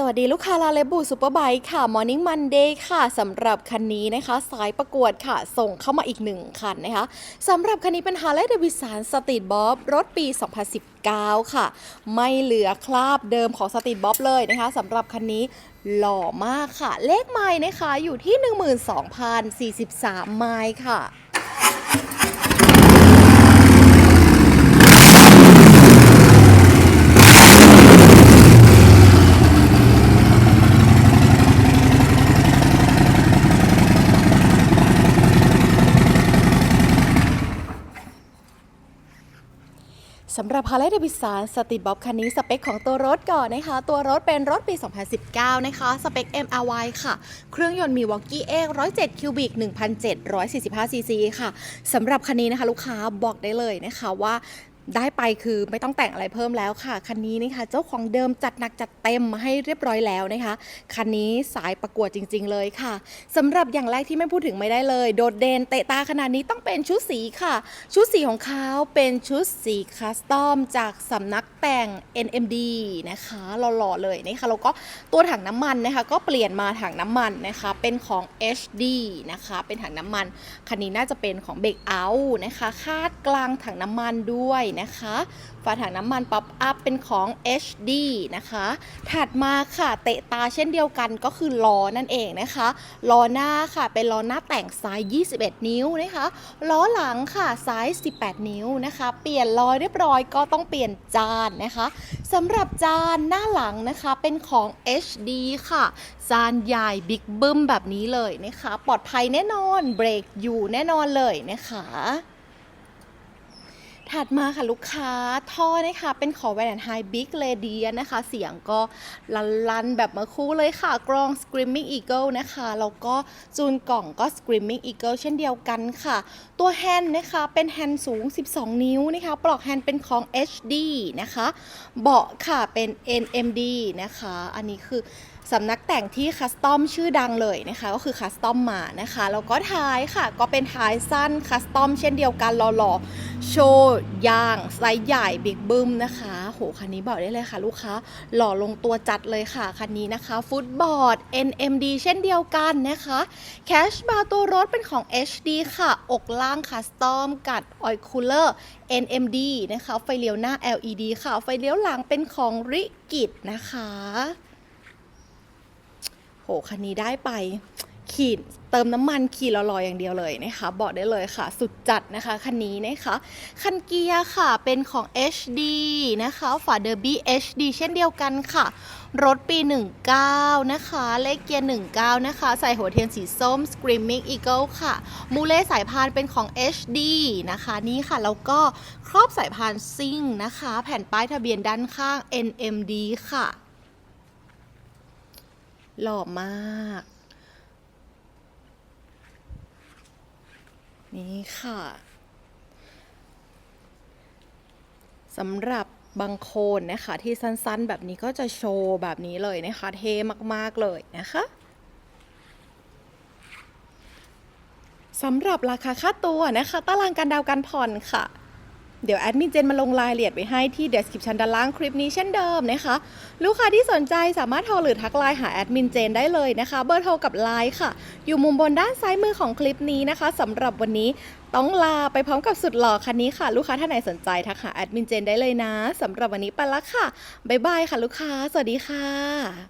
สวัสดีลูกค้าลาเลบูซูเปอร์ไบค์ค่ะ Morning Monday ค่ะสำหรับคันนี้นะคะ สายประกวดค่ะ ส่งเข้ามาอีกหนึ่งคันนะคะสำหรับคันนี้เป็น Harley Davidson Street Bob รถปี 2019 ค่ะ ไม่เหลือคราบเดิมของ Street Bob เลยนะคะสำหรับคันนี้หล่อมากค่ะ เลขไม้นะคะอยู่ที่ 12,043 ไม้ค่ะ สำหรับฮาร์เลย์เดวิสันสติบ๊อบคันนี้สเปคของตัวรถก่อนนะคะ ตัวรถเป็นรถปี 2019 นะคะ สเปค MRY ค่ะ เครื่องยนต์มีวอกกี้เอ็ก107 คิวบิก 1,745 ซีซีค่ะ สำหรับคันนี้นะคะ ลูกค้าบอกได้เลยนะคะว่า ได้ไปคือไม่ต้องแต่งอะไรเพิ่มแล้วค่ะ คันนี้นะคะเจ้าของเดิมจัดหนักจัดเต็มมาให้เรียบร้อยแล้วนะคะ คันนี้สายประกวดจริง ๆ เลยค่ะสำหรับอย่างแรกที่ไม่พูดถึงไม่ได้เลย โดดเด่นเตะตาขนาดนี้ต้องเป็นชุดสีค่ะ ชุดสีของเขาเป็นชุดสีคัสตอมจากสำนักแต่ง NMD นะคะหล่อๆเลยนะคะแล้วก็ตัวถังน้ำมันนะคะ ก็เปลี่ยนมาถังน้ำมันนะคะ เป็นของ HD นะคะเป็นถังน้ำมันคันนี้น่าจะเป็นของเบรกเอานะคะคาดกลางถังน้ำมันด้วยนะคะ ฝาถังน้ำมันป๊อปอัพเป็นของ HD นะคะ ถัดมาค่ะเตะตาเช่นเดียวกันก็คือล้อนั่นเองนะคะล้อหน้าค่ะเป็นล้อหน้าแต่งไซส์ 21 นิ้วนะคะล้อหลังค่ะไซส์ 18 นิ้วนะคะ เปลี่ยนล้อเรียบร้อยก็ต้องเปลี่ยนจานนะคะสำหรับจานหน้าหลังนะคะเป็นของ HD ค่ะ จานใหญ่บิ๊กบึ้มแบบนี้เลยนะคะ ปลอดภัยแน่นอนเบรกอยู่แน่นอนเลยนะคะ ถัดมาค่ะลูกค้าท่อนะคะเป็นของแวนแอนไฮบิ๊กเลเดียนะคะ เสียงก็ลันลันแบบมื่อคู่เลยค่ะ กรอง Screaming Eagle นะคะ แล้วก็จูนกล่องก็ Screaming Eagle เช่นเดียวกันค่ะ ตัวแฮนด์นะคะเป็นแฮนด์สูง 12 นิ้วนะคะ ปลอกแฮนด์เป็นของ HD นะคะ เบาะค่ะเป็น NMD นะคะ อันนี้คือสำนักแต่งที่คัสตอมชื่อดังเลยนะคะ ก็คือคัสตอมมานะคะ แล้วก็ท้ายค่ะก็เป็นท้ายสั้นคัสตอมเช่นเดียวกันหล่อๆ ชว์ยางไซส์ใหญ่บิ๊กบึ้มนะคะ โห คันนี้บอกได้เลยค่ะ ลูกค้าหล่อลงตัวจัดเลยค่ะ คันนี้นะคะ ฟุตบอร์ด NMD เช่นเดียวกันนะคะ แคชบาร์ตัวรถเป็นของ HD ค่ะ อกล่างคัสตอมกัดออยคูลเลอร์ NMD นะคะ ไฟเลี้ยวหน้า LED ค่ะ ไฟเลี้ยวหลังเป็นของริกิตนะคะ โห คันนี้ได้ไป ขีดเติมน้ำมันขี่ลอยๆอย่างเดียวเลยนะคะบอกได้เลยค่ะ สุดจัดนะคะคันนี้นะคะคันเกียร์ค่ะเป็นของ HD นะคะฝาเดอร์บี้ HD เช่นเดียวกันค่ะ รถปี 19 นะคะ เลขเกียร์ 19 นะคะ ใส่หัวเทียนสีส้ม Screaming Eagle ค่ะ มูเล่สายพานเป็นของ HD นะคะนี่ค่ะ แล้วก็ครอบสายพานซิ่งนะคะ แผ่นป้ายทะเบียนด้านข้าง NMD ค่ะ หล่อมาก นี่ค่ะสำหรับบางโคนนะคะ ที่สั้นๆ แบบนี้ก็จะโชว์แบบนี้เลยนะคะ เท่มากๆเลยนะคะสำหรับราคาค่าตัวนะคะ ตารางการดาวการผ่อนค่ะ เดี๋ยวแอดมินเจนมาลงรายละเอียดไว้ให้ที่ description ด้านล่างคลิปนี้เช่นเดิมนะคะ ลูกค้าที่สนใจสามารถโทรหรือทักไลน์หาแอดมินเจนได้เลยนะคะ เบอร์โทรกับไลน์ค่ะ อยู่มุมบนด้านซ้ายมือของคลิปนี้นะคะสำหรับวันนี้ต้องลาไปพร้อมกับสุดหล่อคันนี้ค่ะ ลูกค้าท่านไหนสนใจทักหาแอดมินเจนได้เลยนะสำหรับวันนี้ไปละค่ะบ๊ายบายค่ะ ลูกค้า สวัสดีค่ะ